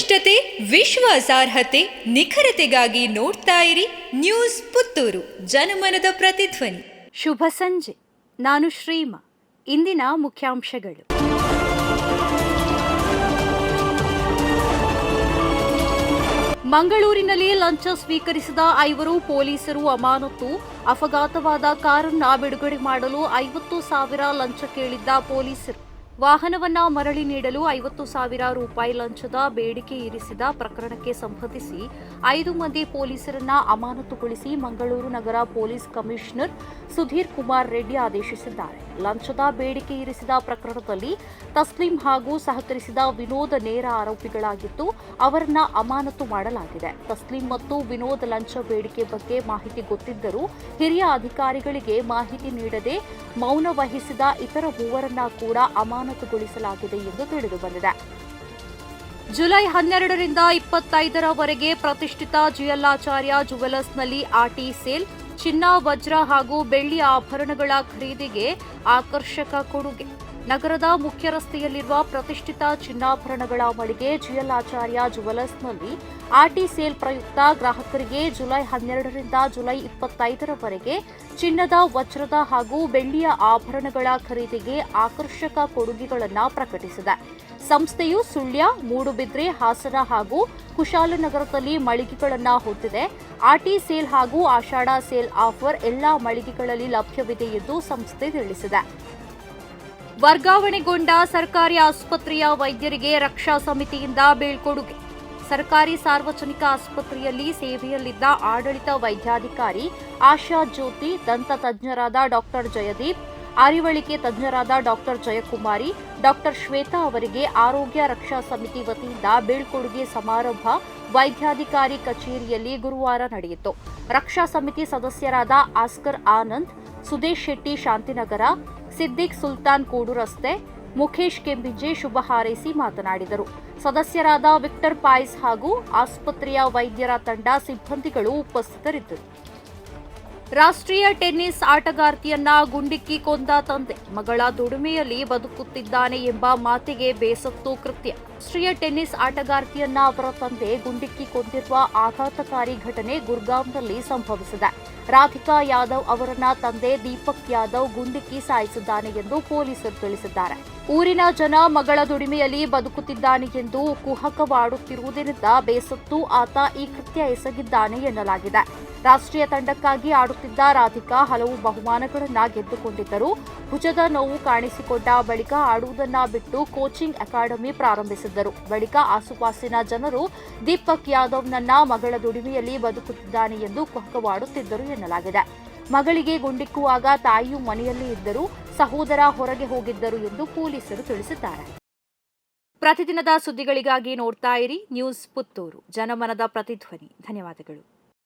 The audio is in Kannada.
ವಸ್ತುನಿಷ್ಠತೆ ವಿಶ್ವಾಸಾರ್ಹತೆ ನಿಖರತೆಗಾಗಿ ನೋಡ್ತಾ ಇರಿ ನ್ಯೂಸ್ ಪುತ್ತೂರು. ಜನಮನದ ಪ್ರತಿಧ್ವನಿ. ಶುಭ ಸಂಜೆ. ನಾನು ಶ್ರೀಮಾ. ಇಂದಿನ ಮುಖ್ಯಾಂಶಗಳು. ಮಂಗಳೂರಿನಲ್ಲಿ ಲಂಚ ಸ್ವೀಕರಿಸಿದ ಐವರು ಪೊಲೀಸರು ಅಮಾನತು ಅಪಘಾತವಾದ ಕಾರನ್ನ ಬಿಡುಗಡೆ ಮಾಡಲು ಐವತ್ತು ಸಾವಿರ ಲಂಚ ಕೇಳಿದ್ದ ಪೊಲೀಸರು. ವಾಹನವನ್ನ ಮರಳಿ ನೀಡಲು ಐವತ್ತು ಸಾವಿರ ರೂಪಾಯಿ ಲಂಚದ ಬೇಡಿಕೆ ಇರಿಸಿದ ಪ್ರಕರಣಕ್ಕೆ ಸಂಬಂಧಿಸಿ ಐದು ಮಂದಿ ಪೊಲೀಸರನ್ನ ಅಮಾನತುಗೊಳಿಸಿ ಮಂಗಳೂರು ನಗರ ಪೊಲೀಸ್ ಕಮಿಷನರ್ ಸುಧೀರ್ ಕುಮಾರ್ ರೆಡ್ಡಿ ಆದೇಶಿಸಿದ್ದಾರೆ. ಲಂಚದ ಬೇಡಿಕೆ ಇರಿಸಿದ ಪ್ರಕರಣದಲ್ಲಿ ತಸ್ಲಿಂ ಹಾಗೂ ಸಹಕರಿಸಿದ ವಿನೋದ್ ನೇರ ಆರೋಪಿಗಳಾಗಿದ್ದು, ಅವರನ್ನ ಅಮಾನತು ಮಾಡಲಾಗಿದೆ. ತಸ್ಲಿಂ ಮತ್ತು ವಿನೋದ್ ಲಂಚ ಬೇಡಿಕೆ ಬಗ್ಗೆ ಮಾಹಿತಿ ಗೊತ್ತಿದ್ದರೂ, ಹಿರಿಯ ಅಧಿಕಾರಿಗಳಿಗೆ ಮಾಹಿತಿ ನೀಡದೆ ಮೌನ ವಹಿಸಿದ ಇತರ ಮೂವರನ್ನ ಕೂಡ ಅಮಾನತುಗೊಳಿಸಲಾಗಿದೆ ಎಂದು ತಿಳಿದುಬಂದಿದೆ ಜುಲೈ ಹನ್ನೆರಡರಿಂದ ಇಪ್ಪತ್ತೈದರವರೆಗೆ ಪ್ರತಿಷ್ಠಿತ ಜಿಯಲ್ಲಾಚಾರ್ಯ ಜುವೆಲರ್ಸ್ನಲ್ಲಿ ಆರ್ಟಿ ಸೇಲ್ ಚಿನ್ನ ವಜ್ರ ಹಾಗೂ ಬೆಳ್ಳಿ ಆಭರಣಗಳ ಖರೀದಿಗೆ ಆಕರ್ಷಕ ಕೊಡುಗೆ. ನಗರದ ಮುಖ್ಯ ರಸ್ತೆಯಲ್ಲಿರುವ ಪ್ರತಿಷ್ಠಿತ ಚಿನ್ನಾಭರಣಗಳ ಮಳಿಗೆ ಜಿಯಲ್ಲಾಚಾರ್ಯ ಜುವೆಲರ್ಸ್ನಲ್ಲಿ ಆರ್ಟಿ ಸೇಲ್ ಪ್ರಯುಕ್ತ ಗ್ರಾಹಕರಿಗೆ ಜುಲೈ ಹನ್ನೆರಡರಿಂದ ಜುಲೈ ಇಪ್ಪತ್ತೈದರವರೆಗೆ ಚಿನ್ನದ, ವಜ್ರದ ಹಾಗೂ ಬೆಳ್ಳಿಯ ಆಭರಣಗಳ ಖರೀದಿಗೆ ಆಕರ್ಷಕ ಕೊಡುಗೆಗಳನ್ನು ಪ್ರಕಟಿಸಿದೆ. ಸಂಸ್ಥೆಯು ಸುಳ್ಯ, ಮೂಡುಬಿದ್ರೆ, ಹಾಸನ ಹಾಗೂ ಕುಶಾಲನಗರದಲ್ಲಿ ಮಳಿಗೆಗಳನ್ನು ಹೊಂದಿದೆ ಆರ್ಟಿ ಸೇಲ್ ಹಾಗೂ ಆಷಾಢ ಸೇಲ್ ಆಫರ್ ಎಲ್ಲಾ ಮಳಿಗೆಗಳಲ್ಲಿ ಲಭ್ಯವಿದೆ ಎಂದು ಸಂಸ್ಥೆ ತಿಳಿಸಿದೆ. ವರ್ಗಾವಣೆಗೊಂಡ ಸರ್ಕಾರಿ ಆಸ್ಪತ್ರೆಯ ವೈದ್ಯರಿಗೆ ರಕ್ಷಾ ಸಮಿತಿಯಿಂದ ಬೀಳ್ಕೊಡುಗೆ. ಸರ್ಕಾರಿ ಸಾರ್ವಜನಿಕ ಆಸ್ಪತ್ರೆಯಲ್ಲಿ ಸೇವೆಯಲ್ಲಿದ್ದ ಆಡಳಿತ ವೈದ್ಯಾಧಿಕಾರಿ ಆಶಾ ಜ್ಯೋತಿ, ದಂತ ತಜ್ಞರಾದ ಡಾಕ್ಟರ್ ಜಯದೀಪ್, ಅರಿವಳಿಕೆ ತಜ್ಞರಾದ ಡಾಕ್ಟರ್ ಜಯಕುಮಾರಿ, ಡಾಕ್ಟರ್ ಶ್ವೇತಾ ಅವರಿಗೆ ಆರೋಗ್ಯ ರಕ್ಷಾ ಸಮಿತಿ ವತಿಯಿಂದ ಬೀಳ್ಕೊಡುಗೆ ಸಮಾರಂಭ ವೈದ್ಯಾಧಿಕಾರಿ ಕಚೇರಿಯಲ್ಲಿ ಗುರುವಾರ ನಡೆಯಿತು. ರಕ್ಷಾ ಸಮಿತಿ ಸದಸ್ಯರಾದ ಆಸ್ಕರ್ ಆನಂದ್, ಸುದೇಶ್ ಶೆಟ್ಟಿ, ಶಾಂತಿನಗರ ಸಿದ್ದಿಕ್ ಸುಲ್ತಾನ್ ಕೂಡು ರಸ್ತೆ, ಮುಖೇಶ್ ಕೆಂಬಿಜೆ ಶುಭ ಹಾರೈಸಿ ಮಾತನಾಡಿದರು. ಸದಸ್ಯರಾದ ವಿಕ್ಟರ್ ಪಾಯ್ಸ್ ಹಾಗೂ ಆಸ್ಪತ್ರೆಯ ವೈದ್ಯರ ತಂಡ ಸಿಬ್ಬಂದಿಗಳು ಉಪಸ್ಥಿತರಿದ್ದರು. ರಾಷ್ಟ್ರೀಯ ಟೆನ್ನಿಸ್ ಆಟಗಾರ್ತಿಯನ್ನ ಗುಂಡಿಕ್ಕಿ ಕೊಂದ ತಂದೆ. ಮಗಳ ದುಡಿಮೆಯಲ್ಲಿ ಬದುಕುತ್ತಿದ್ದಾನೆ ಎಂಬ ಮಾತಿಗೆ ಬೇಸತ್ತು ಕೃತ್ಯ. ರಾಷ್ಟ್ರೀಯ ಟೆನ್ನಿಸ್ ಆಟಗಾರ್ತಿಯನ್ನ ಅವರ ತಂದೆ ಗುಂಡಿಕ್ಕಿ ಕೊಂದಿರುವ ಆಘಾತಕಾರಿ ಘಟನೆ ಗುರ್ಗಾಂವ್ನಲ್ಲಿ ಸಂಭವಿಸಿದೆ. ರಾಧಿಕಾ ಯಾದವ್ ಅವರನ್ನ ತಂದೆ ದೀಪಕ್ ಯಾದವ್ ಗುಂಡಿಕ್ಕಿ ಸಾಯಿಸಿದ್ದಾನೆ ಎಂದು ಪೊಲೀಸರು ತಿಳಿಸಿದ್ದಾರೆ. ಊರಿನ ಜನ ಮಗಳ ದುಡಿಮೆಯಲ್ಲಿ ಬದುಕುತ್ತಿದ್ದಾನೆ ಎಂದು ಕುಹಕವಾಡುತ್ತಿರುವುದರಿಂದ ಬೇಸತ್ತು ಆತ ಈ ಕೃತ್ಯ ಎಸಗಿದ್ದಾನೆ ಎನ್ನಲಾಗಿದೆ. ರಾಷ್ಟ್ರೀಯ ತಂಡಕ್ಕಾಗಿ ಆಡುತ್ತಿದ್ದ ರಾಧಿಕಾ ಹಲವು ಬಹುಮಾನಗಳನ್ನ ಗೆದ್ದುಕೊಂಡಿದ್ದರು. ಭುಜದ ನೋವು ಕಾಣಿಸಿಕೊಂಡ ಬಳಿಕ ಆಡುವುದನ್ನ ಬಿಟ್ಟು ಕೋಚಿಂಗ್ ಅಕಾಡೆಮಿ ಪ್ರಾರಂಭಿಸಿದ್ದರು. ಬಳಿಕ ಆಸುಪಾಸಿನ ಜನರು ದೀಪಕ್ ಯಾದವ್ನನ್ನ ಮಗಳ ದುಡಿಮೆಯಲ್ಲಿ ಬದುಕುತ್ತಿದ್ದಾನೆ ಎಂದು ಕುಹಕವಾಡುತ್ತಿದ್ದರು ಎನ್ನಲಾಗಿದೆ. ಮಗಳಿಗೆ ಗುಂಡಿಕ್ಕುವಾಗ ತಾಯಿಯು ಮನೆಯಲ್ಲಿ ಇದ್ದರು ಸಹೋದರ ಹೊರಗೆ ಹೋಗಿದ್ದರು ಎಂದು ಪೊಲೀಸರು ತಿಳಿಸಿದ್ದಾರೆ. ಪ್ರತಿದಿನದ ಸುದ್ದಿಗಳಿಗಾಗಿ ನೋಡ್ತಾ ಇರಿ ನ್ಯೂಸ್ ಪುತ್ತೂರು. ಜನಮನದ ಪ್ರತಿಧ್ವನಿ. ಧನ್ಯವಾದಗಳು.